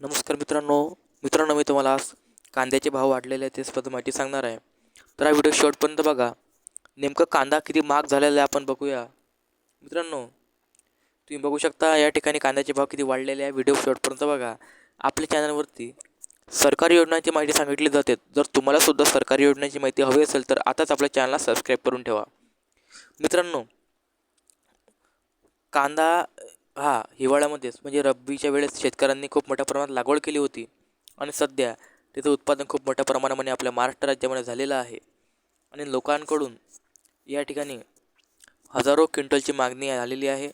नमस्कार मित्रांनो. मित्रांनो मी तुम्हाला आज कांद्याचे भाव वाढलेले आहेत त्याचबद्दल माहिती सांगणार आहे. तर हा व्हिडिओ शॉर्टपर्यंत बघा. नेमकं कांदा किती महाग झालेला आहे आपण बघूया. मित्रांनो तुम्ही बघू शकता या ठिकाणी कांद्याचे भाव किती वाढलेले आहे व्हिडिओ शॉर्टपर्यंत बघा. आपल्या चॅनलवरती सरकारी योजनांची माहिती सांगितली जाते. जर तुम्हाला सुद्धा सरकारी योजनांची माहिती हवी असेल तर आताच आपल्या चॅनलला सबस्क्राईब करून ठेवा. मित्रांनो कांदा हा हिवाळ्यामध्येच. म्हणजे रब्बीच्या वेळेस शेतकऱ्यांनी खूप मोठ्या प्रमाणात लागवड केली होती. आणि सध्या त्याचं उत्पादन खूप मोठ्या प्रमाणामध्ये आपल्या महाराष्ट्र राज्यामध्ये झालेलं आहे. आणि लोकांकडून या ठिकाणी हजारो क्विंटलची मागणी झालेली आहे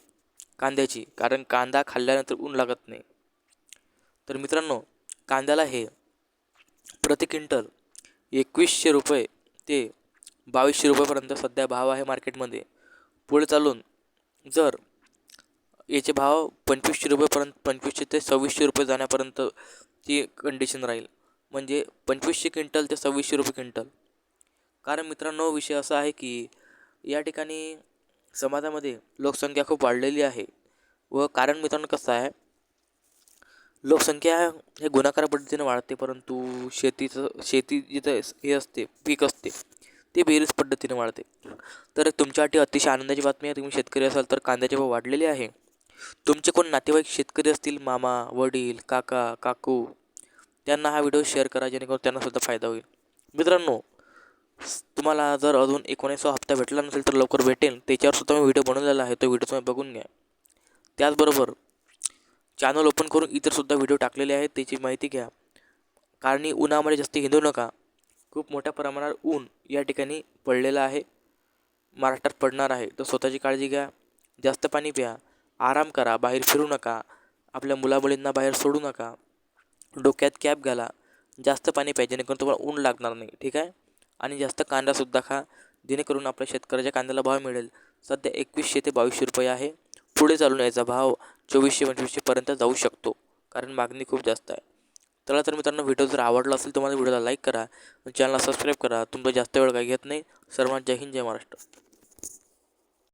कांद्याची. कारण कांदा खाल्ल्यानंतर ऊन लागत नाही. तर मित्रांनो कांद्याला हे प्रति क्विंटल एकवीसशे रुपये ते बावीसशे रुपयेपर्यंत सध्या भाव आहे मार्केटमध्ये. पुढे चालून जर याचे भाव पंचवीसशे रुपयेपर्यंत पंचवीसशे ते सव्वीसशे रुपये जाण्यापर्यंत ती कंडिशन राहील. म्हणजे पंचवीसशे क्विंटल ते सव्वीसशे रुपये क्विंटल कारण मित्रांनो विषय असा आहे की या ठिकाणी समाजामध्ये लोकसंख्या खूप वाढलेली आहे. व कारण मित्रांनो कसं आहे लोकसंख्या हे गुणाकार पद्धतीने वाढते परंतु शेतीचं शेती जिथं हे असते पीक असते ते बेरीज पद्धतीने वाढते. तर तुमच्यासाठी अतिशय आनंदाची बातमी आहे. तुम्ही शेतकरी असाल तर कांद्याचे भाव वाढलेले आहे. तुमचे कोण नातेवाईक शेतकरी असतील मामा वडील काका काकू त्यांना हा व्हिडिओ शेअर करा जेणेकरून त्यांनासुद्धा फायदा होईल. मित्रांनो तुम्हाला जर अजून एकोणीसवा हप्ता भेटला नसेल तर लवकर भेटेल. त्याच्यावरसुद्धा मी व्हिडिओ बनवलेला आहे तो व्हिडिओ तुम्ही बघून घ्या. त्याचबरोबर चॅनल ओपन करून इतरसुद्धा व्हिडिओ टाकलेले आहेत त्याची माहिती घ्या. कारण उन्हामध्ये जास्त हिंदू नका. खूप मोठ्या प्रमाणात ऊन या ठिकाणी पडलेलं आहे. महाराष्ट्रात पडणार आहे. तर स्वतःची काळजी घ्या. जास्त पाणी प्या. आराम करा बाहेर फिरू नका आपल्या मुलामुलींना बाहेर सोडू नका. डोक्यात कॅप घाला. जास्त पाणी पाहिजे जेणेकरून तुम्हाला ऊन लागणार नाही ठीक आहे? आणि जास्त कांदासुद्धा खा. जेणेकरून आपल्या शेतकऱ्याच्या कांद्याला भाव मिळेल. सध्या एकवीसशे ते बावीसशे रुपये आहे. पुढे चालून याचा भाव चोवीसशे पंचवीसशेपर्यंत जाऊ शकतो कारण मागणी खूप जास्त आहे. चला तर मित्रांनो व्हिडिओ जर आवडला असेल तर माझ्या व्हिडिओला लाईक करा. चॅनलला सबस्क्राईब करा. तुमचा जास्त वेळ काही घेत नाही. सर्वांना जय हिंद जय महाराष्ट्र.